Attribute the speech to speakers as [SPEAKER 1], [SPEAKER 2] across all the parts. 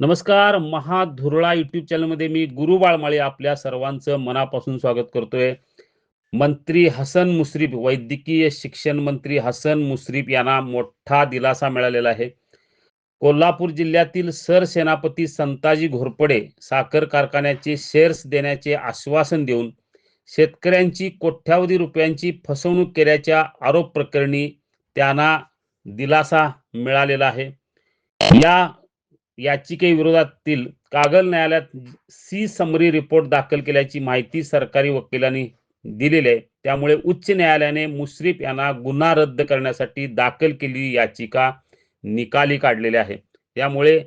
[SPEAKER 1] नमस्कार महाधुरळा युट्यूब चॅनलमध्ये मी गुरु बाळमाळे आपल्या सर्वांचं मनापासून स्वागत करतोय. मंत्री हसन मुश्रीफ वैद्यकीय शिक्षण मंत्री हसन मुश्रीफ यांना मोठा दिलासा मिळालेला आहे. कोल्हापूर जिल्ह्यातील सरसेनापती संताजी घोरपडे साखर कारखान्याचे शेअर्स देण्याचे आश्वासन देऊन शेतकऱ्यांची कोट्यावधी रुपयांची फसवणूक केल्याच्या आरोप प्रकरणी त्यांना दिलासा मिळालेला आहे. या याचिकेविरोधातील कागल न्यायालयात सी समरी रिपोर्ट दाखल केल्याची माहिती सरकारी वकिलांनी दिलेली आहे. त्यामुळे उच्च न्यायालयाने मुश्रीफ यांना गुन्हा रद्द करण्यासाठी दाखल केलेली याचिका निकाली काढलेली आहे. त्यामुळे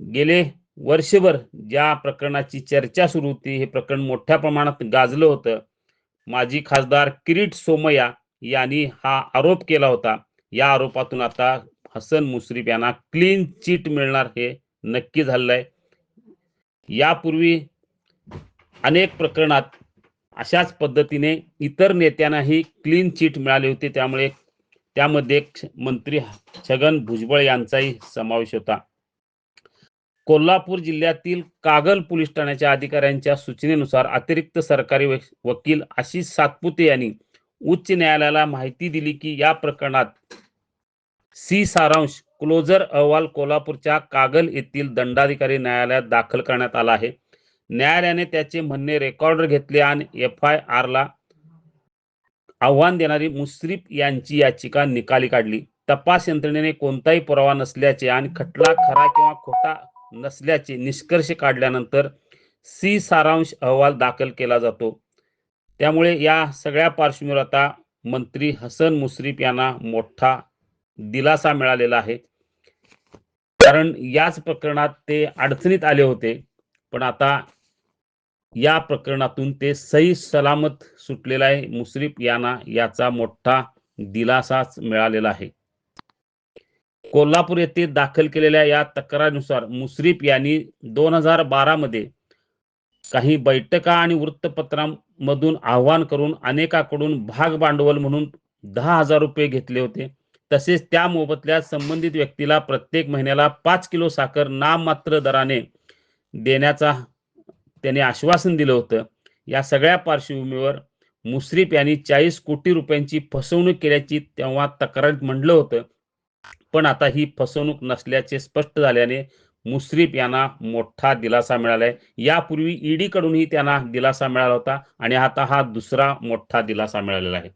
[SPEAKER 1] गेले वर्षभर ज्या प्रकरणाची चर्चा सुरू होती हे प्रकरण मोठ्या प्रमाणात गाजलं होतं. माजी खासदार किरीट सोमय्या यांनी हा आरोप केला होता. या आरोपातून आता हसन मुश्रीफ यांना क्लीन चिट मिळणार हे नक्की झालेलं आहे यापूर्वी अनेक प्रकरणात अशाच पद्धतीने इतर नेत्यांनाही क्लीन चिट मिळाले होते. त्यामुळे त्यामध्ये मंत्री छगन भुजबळ यांचाही समावेश होता. कोल्हापूर जिल्ह्यातील कागल पोलीस ठाण्याच्या अधिकाऱ्यांच्या सूचनेनुसार अतिरिक्त सरकारी वकील आशिष सातपुते यांनी उच्च न्यायालयाला माहिती दिली की या प्रकरणात सी सारांश क्लोजर अहवाल कोल्हापूरच्या कागल येथील दंडाधिकारी न्यायालयात दाखल करण्यात आला आहे. न्यायालयाने त्याचे म्हणणे रेकॉर्डर घेतले आणि एफ आय आरला आव्हान देणारी मुश्रीफ यांची याचिका निकाली काढली. तपास यंत्रणेने कोणताही पुरावा नसल्याचे आणि खटला खरा किंवा खोटा नसल्याचे निष्कर्ष काढल्यानंतर सी सारांश अहवाल दाखल केला जातो. त्यामुळे या सगळ्या पार्श्वभूमीवर आता मंत्री हसन मुश्रीफ यांना मोठा दिलासा मिळालेला आहे. कारण याच प्रकरणात ते अडचणीत आले होते. पण आता या प्रकरणातून ते सही सलामत सुटलेला आहे. मुश्रीफ यांना याचा मोठा दिलासाच मिळालेला आहे. कोल्हापूर येथे दाखल केलेल्या या तक्रारीनुसार मुश्रीफ यांनी दोन हजार बारा मध्ये काही बैठका आणि वृत्तपत्रांमधून आव्हान करून अनेकाकडून भाग भांडवल म्हणून दहा हजार रुपये घेतले होते. तसेच त्या मोबदल्यात संबंधित व्यक्तीला प्रत्येक महिन्याला पाच किलो साखर नाममात्र दराने देण्याचा त्याने आश्वासन दिलं होतं. या सगळ्या पार्श्वभूमीवर मुश्रीफ यांनी चाळीस कोटी रुपयांची फसवणूक केल्याची तेव्हा तक्रारीत म्हणलं होतं. पण आता ही फसवणूक नसल्याचे स्पष्ट झाल्याने मुश्रीफ यांना मोठा दिलासा मिळालाय. यापूर्वी ईडी कडूनही त्यांना दिलासा मिळाला होता आणि आता हा दुसरा मोठा दिलासा मिळालेला आहे.